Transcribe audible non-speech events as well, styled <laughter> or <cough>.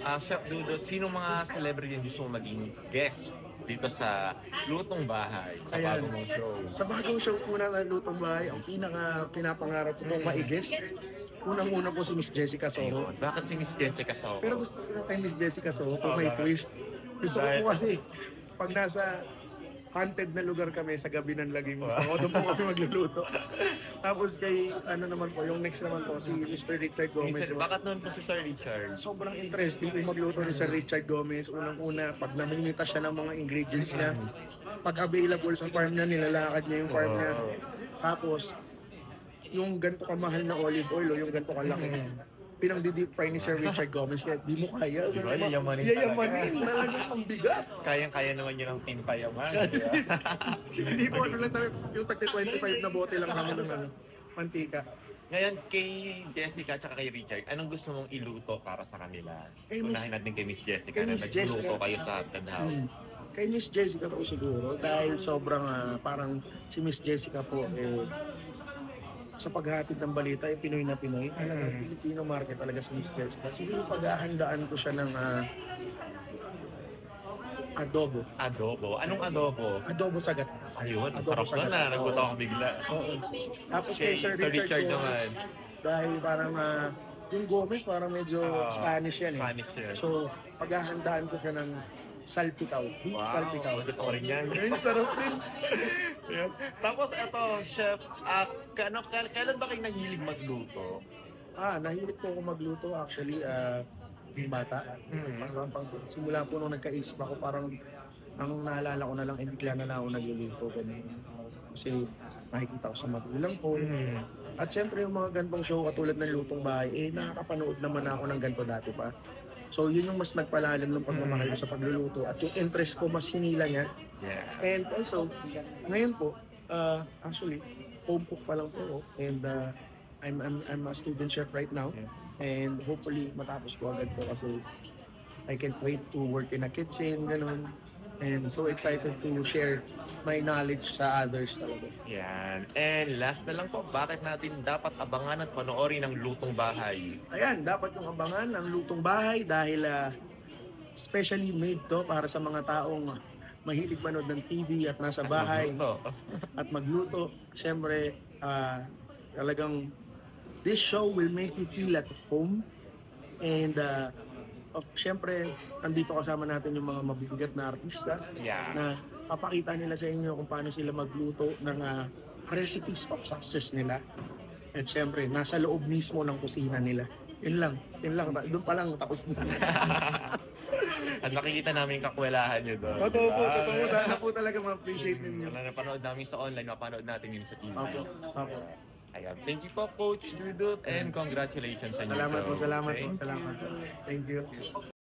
ah, Chef Dudut, sino mga celebrity yung gusto maging guest dito sa Lutong Bahay sa Ayan. bago mong show? Sa bagong show po ng Lutong Bahay, ang pinaka pinapangarap ko pong maigis, unang-una po si Miss Jessica Soho. Ayun. Bakit si Miss Jessica Soho? Pero gusto ko kay Miss Jessica Soho Oh, kung may bakit? twist. Gusto ko po kasi, pag nasa haunted na lugar kami sa gabi ng laging gusto ko, doon po kami magluluto. Tapos kay, ano naman po, yung next naman po, si Mr. Richard Gomez. Sir, bakit noon po si Sir Richard? Sobrang interesting yung magluto ni Sir Richard Gomez. Unang-una, pag namimita siya ng mga ingredients niya, pag available sa farm niya, nilalakad niya yung farm niya. Tapos, yung ganito kamahal na olive oil o yung ganito kalaki, pinang deep fry ni Sir Richard Gomez kaya di mo kaya. Di ba? Yayamanin Yayamanin. Talagang ang bigat. Kayang-kaya naman yun ang timpayaman. di ba? <laughs> Hindi po ano lang tayo, yung tagti 25 na bote lang naman ng ano, mantika. Ngayon, kay Jessica at kay Richard, anong gusto mong iluto para sa kanila? Kay Miss- Unahin natin kay Miss Jessica kay na Miss Jessica. kayo sa Haunted House. Hmm. Kay Miss Jessica po siguro dahil sobrang ah, parang si Miss Jessica po eh, sa paghatid ng balita eh, Pinoy na Pinoy. Talagang Filipino market talaga si Miss Jessica. Siguro paghahandaan ko siya ng ah, adobo. Adobo. Anong adobo? Adobo sa gata. Ayun, ang Adobo sarap sa na gata. na. Naguto ako bigla. Oo. Tapos Kay Sir Sir Richard, Richard Gomez, naman. dahil parang ah, yung Gomez parang medyo Ah, Spanish yan eh. Spanish yan. So, paghahandaan ko siya ng salpikaw. Beef salpikaw. Gusto ko rin yan. Ayun, sarap din. <laughs> Ayan. Tapos ito, chef, ah, kano, kailan ba kayo nahilig magluto? Ah, nahilig po ako magluto actually ah yung bata. Mm. Parang pang, simula po nung nagkaisip ako parang ang naalala ko na lang eh bigla na lang ako nagluluto ganun. Kasi nakikita ko sa magulang ko. Mm. At syempre yung mga gantong show katulad ng Lutong Bahay, eh nakakapanood naman ako ng ganito dati pa. So yun yung mas nagpalalim ng pagmamahal ko sa pagluluto at yung interest ko mas hinila niya. Yeah. And also, ngayon po, uh, actually, home cook pa lang po. And uh, I'm, I'm, I'm a student chef right now. And hopefully, matapos ko agad to kasi I can't wait to work in a kitchen, ganun. And so excited to share my knowledge sa others talaga. Yan. And last na lang po, bakit natin dapat abangan at panoorin ang lutong bahay? Ayan, dapat yung abangan ang lutong bahay dahil uh, specially made to para sa mga taong mahilig manood ng TV at nasa bahay. Magluto. <laughs> at magluto. Siyempre, ah, talagang this show will make you feel at home. And uh, of, siyempre, nandito kasama natin yung mga mabibigat na artista Yeah. na papakita nila sa inyo kung paano sila magluto ng ah, recipes of success nila. At siyempre, nasa loob mismo ng kusina nila. Yun lang. Yun lang. Doon pa lang tapos na. <laughs> At nakikita namin yung kakwelahan nyo doon. totoo po, totoo. Sana po talaga ma-appreciate ninyo. Wala napanood namin sa online, mapanood natin yun sa TV. Opo, opo. Ayan. Thank you po, Coach Dudut, and congratulations sa inyo. Salamat po, salamat Okay? po, salamat po. Thank you.